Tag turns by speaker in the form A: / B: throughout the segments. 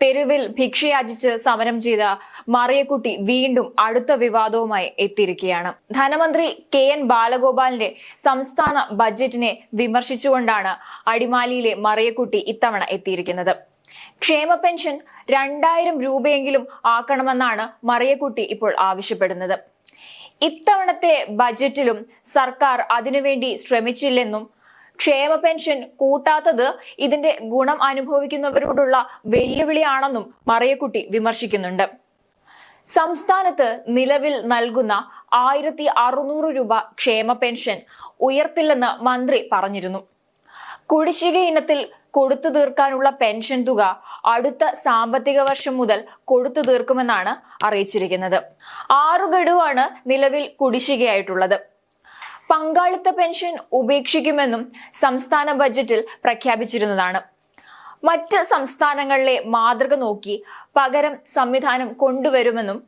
A: തെരുവിൽ ഭിക്ഷയാചിച്ച് സമരം ചെയ്ത മറിയക്കുട്ടി വീണ്ടും അടുത്ത വിവാദവുമായി എത്തിയിരിക്കുകയാണ്. ധനമന്ത്രി കെ എൻ ബാലഗോപാലിന്റെ സംസ്ഥാന ബജറ്റിനെ വിമർശിച്ചുകൊണ്ടാണ് അടിമാലിയിലെ മറിയക്കുട്ടി ഇത്തവണ എത്തിയിരിക്കുന്നത്. ക്ഷേമ പെൻഷൻ രണ്ടായിരം രൂപയെങ്കിലും ആക്കണമെന്നാണ് മറിയക്കുട്ടി ഇപ്പോൾ ആവശ്യപ്പെടുന്നത്. ഇത്തവണത്തെ ബജറ്റിലും സർക്കാർ അതിനുവേണ്ടി ശ്രമിച്ചില്ലെന്നും ക്ഷേമ പെൻഷൻ കൂട്ടാത്തത് ഇതിന്റെ ഗുണം അനുഭവിക്കുന്നവരോടുള്ള വെല്ലുവിളിയാണെന്നും മറിയക്കുട്ടി വിമർശിക്കുന്നുണ്ട്. സംസ്ഥാനത്ത് നിലവിൽ നൽകുന്ന ആയിരത്തി അറുന്നൂറ് രൂപ ക്ഷേമ പെൻഷൻ ഉയർത്തില്ലെന്ന് മന്ത്രി പറഞ്ഞിരുന്നു. കുടിശ്ശിക ഇനത്തിൽ കൊടുത്തു തീർക്കാനുള്ള പെൻഷൻ തുക അടുത്ത സാമ്പത്തിക വർഷം മുതൽ കൊടുത്തു തീർക്കുമെന്നാണ് അറിയിച്ചിരിക്കുന്നത്. ആറു ഗഡുവാണ് നിലവിൽ കുടിശ്ശികയായിട്ടുള്ളത്. പങ്കാളിത്ത പെൻഷൻ ഉപേക്ഷിക്കുമെന്നും സംസ്ഥാന ബജറ്റിൽ പ്രഖ്യാപിച്ചിരുന്നതാണ്. മറ്റ് സംസ്ഥാനങ്ങളിലെ മാതൃക നോക്കി പകരം സംവിധാനം കൊണ്ടുവരുമെന്നും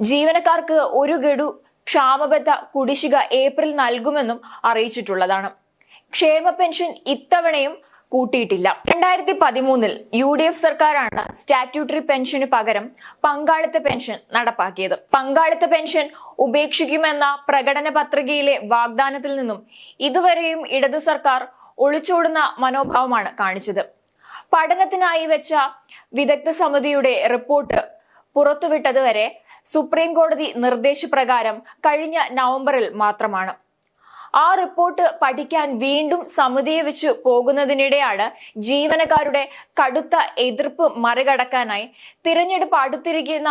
A: ജീവനക്കാർക്ക് ഒരു ഗഡു ക്ഷാമബദ്ധ കുടിശ്ശിക ഏപ്രിൽ നൽകുമെന്നും അറിയിച്ചിട്ടുള്ളതാണ്. ക്ഷേമ പെൻഷൻ ഇത്തവണയും കൂട്ടിയിട്ടില്ല. രണ്ടായിരത്തി പതിമൂന്നിൽ യു ഡി എഫ് സർക്കാരാണ് സ്റ്റാറ്റ്യൂട്ടറി പെൻഷന് പകരം പങ്കാളിത്ത പെൻഷൻ നടപ്പാക്കിയത്. പങ്കാളിത്ത പെൻഷൻ ഉപേക്ഷിക്കുമെന്ന പ്രകടന പത്രികയിലെ വാഗ്ദാനത്തിൽ നിന്നും ഇതുവരെയും ഇടത് സർക്കാർ ഒളിച്ചോടുന്ന മനോഭാവമാണ് കാണിച്ചത്. പഠനത്തിനായി വെച്ച വിദഗ്ധ സമിതിയുടെ റിപ്പോർട്ട് പുറത്തുവിട്ടതുവരെ സുപ്രീം കോടതി നിർദ്ദേശപ്രകാരം കഴിഞ്ഞ നവംബറിൽ മാത്രമാണ്. ആ റിപ്പോർട്ട് പഠിക്കാൻ വീണ്ടും സമിതിയെ വെച്ച് പോകുന്നതിനിടെയാണ് ജീവനക്കാരുടെ കടുത്ത എതിർപ്പ് മറികടക്കാനായി തിരഞ്ഞെടുപ്പ് അടുത്തിരിക്കുന്ന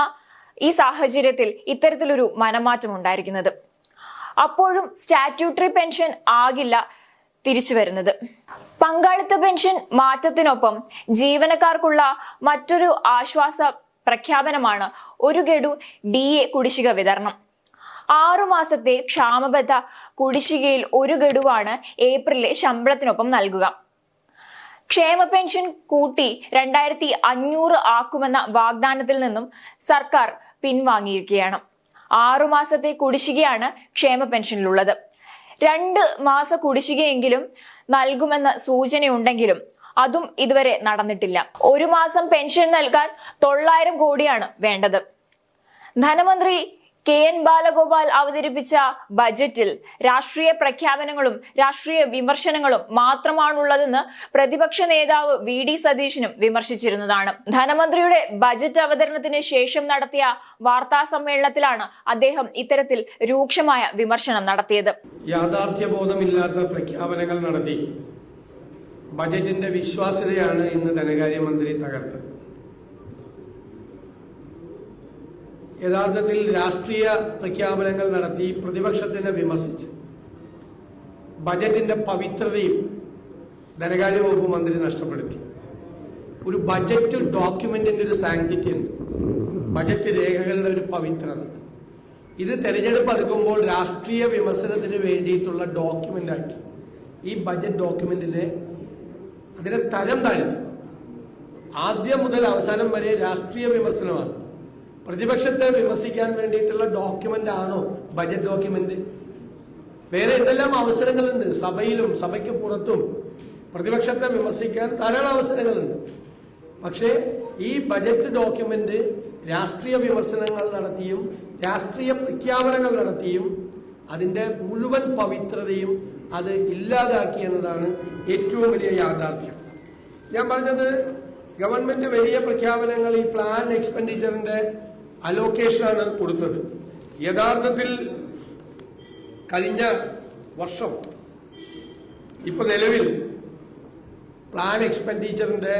A: ഈ സാഹചര്യത്തിൽ ഇത്തരത്തിലൊരു മനമാറ്റം ഉണ്ടായിരിക്കുന്നത്. അപ്പോഴും സ്റ്റാറ്റ്യൂട്ടറി പെൻഷൻ ആകില്ല തിരിച്ചു വരുന്നത്. പങ്കാളിത്ത പെൻഷൻ മാറ്റത്തിനൊപ്പം ജീവനക്കാർക്കുള്ള മറ്റൊരു ആശ്വാസ പ്രഖ്യാപനമാണ് ഒരു ഗഡു ഡി എ കുടിശ്ശിക വിതരണം. ആറു മാസത്തെ ക്ഷാമബദ്ധ കുടിശ്ശികയിൽ ഒരു ഗഡുവാണ് ഏപ്രിലെ ശമ്പളത്തിനൊപ്പം നൽകുക. ക്ഷേമ പെൻഷൻ കൂട്ടി രണ്ടായിരത്തി അഞ്ഞൂറ് ആക്കുമെന്ന വാഗ്ദാനത്തിൽ നിന്നും സർക്കാർ പിൻവാങ്ങിയിരിക്കുകയാണ്. ആറുമാസത്തെ കുടിശ്ശികയാണ് ക്ഷേമ പെൻഷനിലുള്ളത്. രണ്ട് മാസ കുടിശ്ശികയെങ്കിലും നൽകുമെന്ന സൂചനയുണ്ടെങ്കിലും അതും ഇതുവരെ നടന്നിട്ടില്ല. ഒരു മാസം പെൻഷൻ നൽകാൻ തൊള്ളായിരം കോടിയാണ് വേണ്ടത്. ധനമന്ത്രി കെ എൻ ബാലഗോപാൽ അവതരിപ്പിച്ച ബജറ്റിൽ രാഷ്ട്രീയ പ്രഖ്യാപനങ്ങളും രാഷ്ട്രീയ വിമർശനങ്ങളും മാത്രമാണുള്ളതെന്ന് പ്രതിപക്ഷ നേതാവ് വി ഡി സതീശനും വിമർശിച്ചിരുന്നതാണ്. ധനമന്ത്രിയുടെ ബജറ്റ് അവതരണത്തിന് ശേഷം നടത്തിയ വാർത്താ സമ്മേളനത്തിലാണ് അദ്ദേഹം ഇത്തരത്തിൽ രൂക്ഷമായ വിമർശനം നടത്തിയത്.
B: യാഥാർത്ഥ്യബോധമില്ലാത്ത പ്രഖ്യാപനങ്ങൾ നടത്തി. ബജറ്റിന്റെ വിശ്വാസ്യതയാണ് ഇന്ന് ധനകാര്യമന്ത്രി തകർത്തത്. യഥാർത്ഥത്തിൽ രാഷ്ട്രീയ പ്രഖ്യാപനങ്ങൾ നടത്തി പ്രതിപക്ഷത്തിനെ വിമർശിച്ച് ബജറ്റിന്റെ പവിത്രതയും ധനകാര്യ വകുപ്പ് മന്ത്രി നഷ്ടപ്പെടുത്തി. ഒരു ബജറ്റ് ഡോക്യുമെന്റിന്റെ ഒരു ഉണ്ട്. ബജറ്റ് രേഖകളുടെ ഒരു പവിത്രത. ഇത് തെരഞ്ഞെടുപ്പ് അടുക്കുമ്പോൾ രാഷ്ട്രീയ വിമർശനത്തിന് വേണ്ടിയിട്ടുള്ള ഡോക്യുമെന്റ് ആക്കി. ഈ ബജറ്റ് ഡോക്യുമെന്റിനെ അതിനെ തരം താഴ്ത്തി. ആദ്യം മുതൽ അവസാനം വരെ രാഷ്ട്രീയ വിമർശനമാണ്. പ്രതിപക്ഷത്തെ വിമർശിക്കാൻ വേണ്ടിയിട്ടുള്ള ഡോക്യുമെന്റ് ആണോ? ബജറ്റ് ഡോക്യുമെന്റ് വേറെ എന്തെല്ലാം അവസരങ്ങളുണ്ട്? സഭയിലും സഭയ്ക്ക് പുറത്തും പ്രതിപക്ഷത്തെ വിമർശിക്കാൻ ധാരാളം അവസരങ്ങളുണ്ട്. പക്ഷേ ഈ ബജറ്റ് ഡോക്യുമെന്റ് രാഷ്ട്രീയ വിമർശനങ്ങൾ നടത്തിയും രാഷ്ട്രീയ പ്രഖ്യാപനങ്ങൾ നടത്തിയും അതിന്റെ മുഴുവൻ പവിത്രതയും അത് ഇല്ലാതാക്കി എന്നതാണ് ഏറ്റവും വലിയ യാഥാർത്ഥ്യം. ഞാൻ പറഞ്ഞത് ഗവൺമെന്റ് വലിയ പ്രഖ്യാപനങ്ങൾ ഈ പ്ലാൻ എക്സ്പെൻഡിച്ചറിന്റെ അലോക്കേഷനാണ് കൊടുത്തത്. യഥാർത്ഥത്തിൽ കഴിഞ്ഞ വർഷം ഇപ്പൊ നിലവിൽ പ്ലാൻ എക്സ്പെൻഡിച്ചറിന്റെ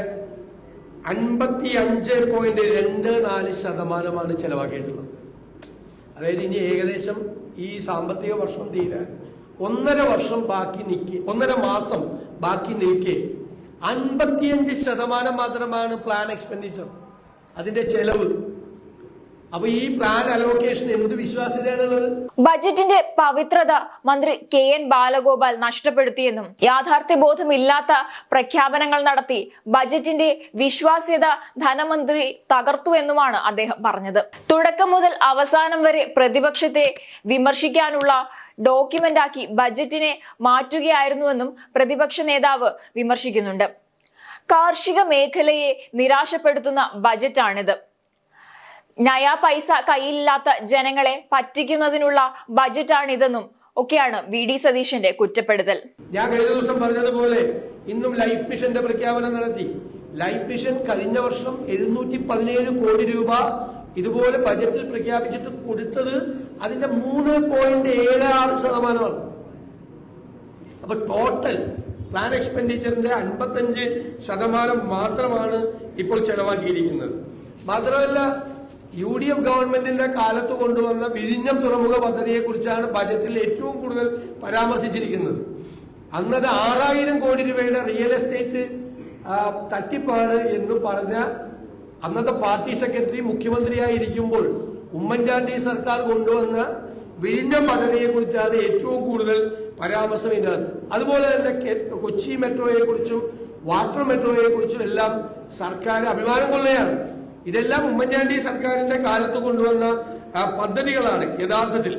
B: അൻപത്തി അഞ്ച് പോയിന്റ് രണ്ട് നാല് ശതമാനമാണ് ചെലവാക്കിയിട്ടുള്ളത്. അതായത് ഇനി ഏകദേശം ഈ സാമ്പത്തിക വർഷം തീരാൻ ഒന്നര വർഷം ബാക്കി നിൽക്കെ ഒന്നര മാസം ബാക്കി നിൽക്കെ. അൻപത്തിയഞ്ച് ശതമാനം മാത്രമാണ് പ്ലാൻ എക്സ്പെൻഡിച്ചർ അതിന്റെ ചെലവ്. അപ്പൊ ഈ പ്ലാൻ അലോക്കേഷൻ എന്ത് വിശ്വാസ്യതയാണുള്ളത്?
A: ബജറ്റിന്റെ പവിത്രത മന്ത്രി കെ എൻ ബാലഗോപാൽ നഷ്ടപ്പെടുത്തിയെന്നും യാഥാർത്ഥ്യബോധമില്ലാത്ത പ്രഖ്യാപനങ്ങൾ നടത്തി ബജറ്റിന്റെ വിശ്വാസ്യത ധനമന്ത്രി തകർത്തു എന്നുമാണ് അദ്ദേഹം പറഞ്ഞത്. തുടക്കം മുതൽ അവസാനം വരെ പ്രതിപക്ഷത്തെ വിമർശിക്കാനുള്ള ഡോക്യുമെന്റാക്കി ബജറ്റിനെ മാറ്റുകയായിരുന്നുവെന്നും പ്രതിപക്ഷ നേതാവ് വിമർശിക്കുന്നുണ്ട്. കാർഷിക മേഖലയെ നിരാശപ്പെടുത്തുന്ന ബജറ്റാണിത്. നയാ പൈസ കയ്യിലില്ലാത്ത ജനങ്ങളെ പറ്റിക്കുന്നതിനുള്ള ബജറ്റാണിതെന്നും ഒക്കെയാണ് വി ഡി സതീശന്റെ കുറ്റപ്പെടുത്തൽ.
B: ഞാൻ കഴിഞ്ഞ ദിവസം പറഞ്ഞതുപോലെ ഇന്നും ലൈഫ് മിഷന്റെ പ്രഖ്യാപനം നടത്തി. ലൈഫ് മിഷൻ കഴിഞ്ഞ വർഷം എഴുന്നൂറ്റി പതിനേഴ് കോടി രൂപ ഇതുപോലെ ബജറ്റിൽ പ്രഖ്യാപിച്ചിട്ട് കൊടുത്തത് അതിന്റെ മൂന്ന് പോയിന്റ് ഏഴ് ആറ് ശതമാനമാണ്. അപ്പൊ ടോട്ടൽ പ്ലാൻ എക്സ്പെൻഡിച്ചറിന്റെ അൻപത്തഞ്ച് ശതമാനം മാത്രമാണ് ഇപ്പോൾ ചെലവാക്കിയിരിക്കുന്നത്. മാത്രമല്ല യു ഡി എഫ് ഗവൺമെന്റിന്റെ കാലത്ത് കൊണ്ടുവന്ന വിഴിഞ്ഞം തുറമുഖ പദ്ധതിയെ കുറിച്ചാണ് ബജറ്റിൽ ഏറ്റവും കൂടുതൽ പരാമർശിച്ചിരിക്കുന്നത്. അന്നത് ആറായിരം കോടി രൂപയുടെ റിയൽ എസ്റ്റേറ്റ് തട്ടിപ്പാണ് എന്ന് പറഞ്ഞ അന്നത്തെ പാർട്ടി സെക്രട്ടറി മുഖ്യമന്ത്രിയായിരിക്കുമ്പോൾ ഉമ്മൻചാണ്ടി സർക്കാർ കൊണ്ടുവന്ന വിഴിഞ്ഞം പദ്ധതിയെ കുറിച്ചാണ് ഏറ്റവും കൂടുതൽ പരാമർശം ഇതിനകത്ത്. അതുപോലെ തന്നെ കൊച്ചി മെട്രോയെ കുറിച്ചും വാട്ടർ മെട്രോയെ കുറിച്ചും എല്ലാം സർക്കാർ അഭിമാനം കൊള്ളുകയാണ്. ഇതെല്ലാം ഉമ്മൻചാണ്ടി സർക്കാരിന്റെ കാലത്ത് കൊണ്ടുവന്ന പദ്ധതികളാണ് യഥാർത്ഥത്തിൽ.